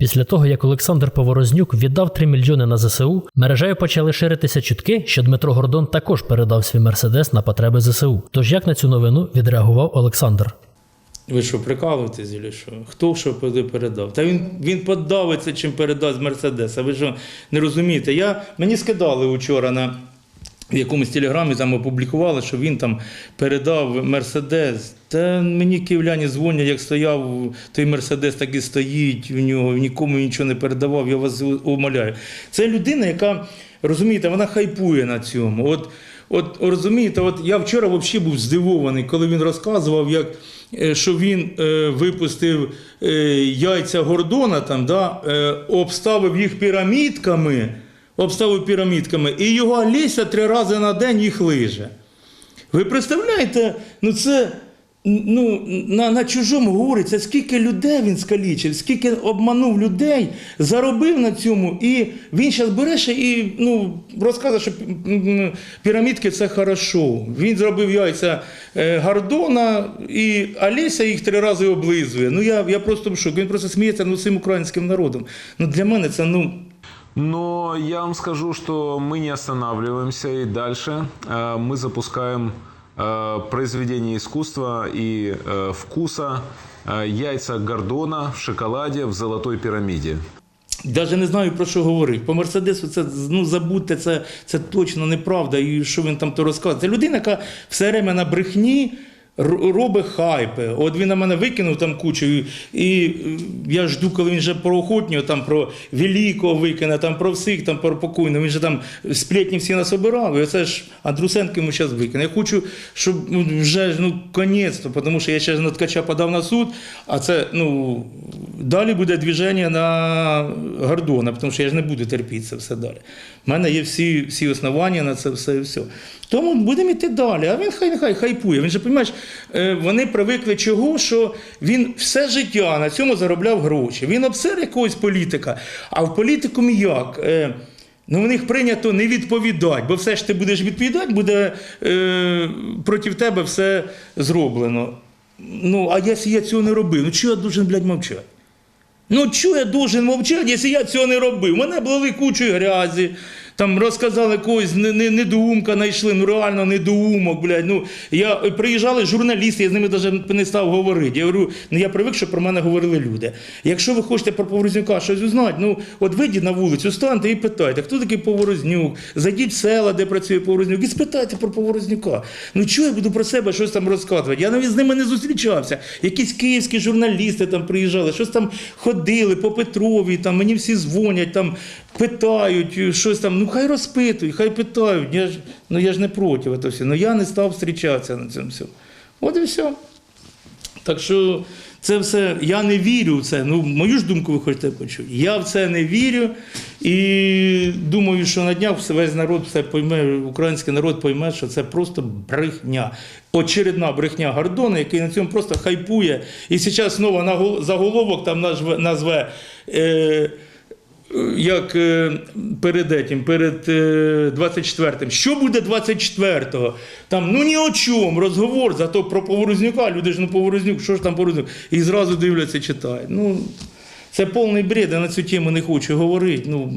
Після того, як Олександр Поворознюк віддав 3 мільйони на ЗСУ, мережею почали ширитися чутки, що Дмитро Гордон також передав свій мерседес на потреби ЗСУ. Тож як на цю новину відреагував Олександр? Ви що, прикалуєтесь, чи що? Хто що передав? Та він, він подавиться, чим передасть Мерседеса. Ви що не розумієте? Я, мені скидали вчора на в якомусь телеграмі там опублікували, що він там передав Мерседес. Та мені київляні дзвонять, як стояв той Мерседес, так і стоїть в нього, нікому нічого не передавав. Я вас умоляю. Це людина, яка розумієте, вона хайпує на цьому. От, от розумієте, от я вчора взагалі був здивований, коли він розказував, як. е, Що він е, випустив е, яйця Гордона, там, да, е, обставив їх пірамідками, обставив пірамідками, і його Олеся три рази на день їх лиже. Ви представляєте, ну це ну, на, на чужому говориться, скільки людей він скалічив, скільки обманув людей, заробив на цьому, і він зараз бере ще і ну, розказує, що пірамідки це хорошо. Він зробив яйця е, Гордона, і Олеся їх три рази облизує. Ну я, я просто в шоку. Він просто сміється над цим українським народом. Ну, для мене це ну. Но я вам скажу, что мы не останавливаемся и дальше э, мы запускаем э, произведение искусства и э, вкуса э, яйца Гордона в шоколаде в золотой пирамиде. Навіть не знаю про що говорити. По Мерседесу це ну забудьте, це, це точно неправда. І що він там то розказує. Це людина, яка все время на брехні р- робить хайпи. От він на мене викинув там кучу, і, е, я жду, коли він вже про охотнього, там про великого викине, там про всіх, там про покойного. Він же там сплетні всі насобирав. І оце ж Андрусенко йому зараз викине. Я хочу, щоб ну, вже ну конець-то, тому що я ще на ткача подав на суд, а це ну. Далі буде движення на Гордона, тому що я ж не буду терпіти це все далі. У мене є всі, всі основання на це все і все. Тому будемо йти далі. А він хай нехай хайпує. Він же, розумієш, вони привикли чого, що він все життя на цьому заробляв гроші. Він обсер якогось політика. А в політикумі як? Е, Ну, в них прийнято не відповідати, бо все ж ти будеш відповідати, буде е, проти тебе все зроблено. Ну, а якщо я цього не робив, ну чого я должен, блядь, мовчати? Ну, чого я должен мовчати, якщо я цього не робив? Мене були кучою грязі. Там розказали когось не- не- недоумка знайшли, ну реально недоумок, блядь. Ну, я, приїжджали журналісти, я з ними навіть не став говорити. Я говорю, ну я привик, щоб про мене говорили люди. Якщо ви хочете про Поворознюка щось узнати, ну от вийдіть на вулицю, станьте і питайте, хто такий Поворознюк, зайдіть в села, де працює Поворознюк, і спитайте про Поворознюка. Ну чого я буду про себе щось там розказувати? Я навіть з ними не зустрічався. Якісь київські журналісти там приїжджали, щось там ходили по Петрові, там мені всі дзвонять, там питають, щось там. Ну хай розпитують, хай питають. Я ж, ну я ж не проти цього всього. Ну я не став зустрічатися на цьому всьому. От і все. Так що це все, я не вірю в це. Ну, мою ж думку ви хочете почути. Я в це не вірю. І думаю, що на днях весь народ все пойме, український народ пойме, що це просто брехня. Очередна брехня Гордона, який на цьому просто хайпує. І зараз знову заголовок там назве, назве е, як е, перед этим, перед е, 24-м. Що буде 24-го? Там ну ні о чому, розговор, зато про Поворознюка, люди ж ну Поворознюк, що ж там Поворознюк? І зразу дивляться, читають. Ну, це повний бред, я на цю тему не хочу говорити. Ну,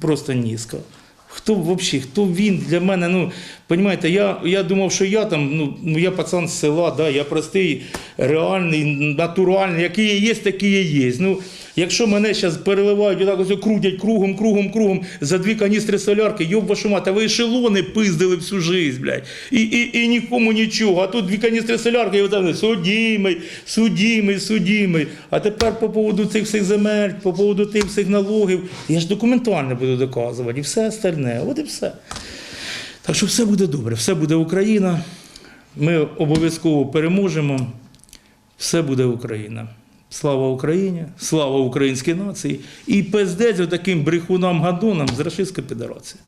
просто низько. Хто взагалі, хто він для мене? Ну, розумієте, я, я думав, що я там, ну, ну я пацан з села, да, я простий, реальний, натуральний, який я є, такий я є. Ну, якщо мене зараз переливають, отак ось крутять кругом, кругом, кругом за дві каністри солярки, йоб вашу мать, а ви ешелони пиздили всю жизнь, блядь. І, і, і нікому нічого. А тут дві каністри солярки, і отак, судімий, судімий, судімий. А тепер по поводу цих всіх земель, по поводу тих всіх налогів, я ж документально буду доказувати, і все остальне. От і все. Так що все буде добре, все буде Україна. Ми обов'язково переможемо. Все буде Україна. Слава Україні, слава українській нації і пиздець таким брехунам гадонам з Рашистської Федерації.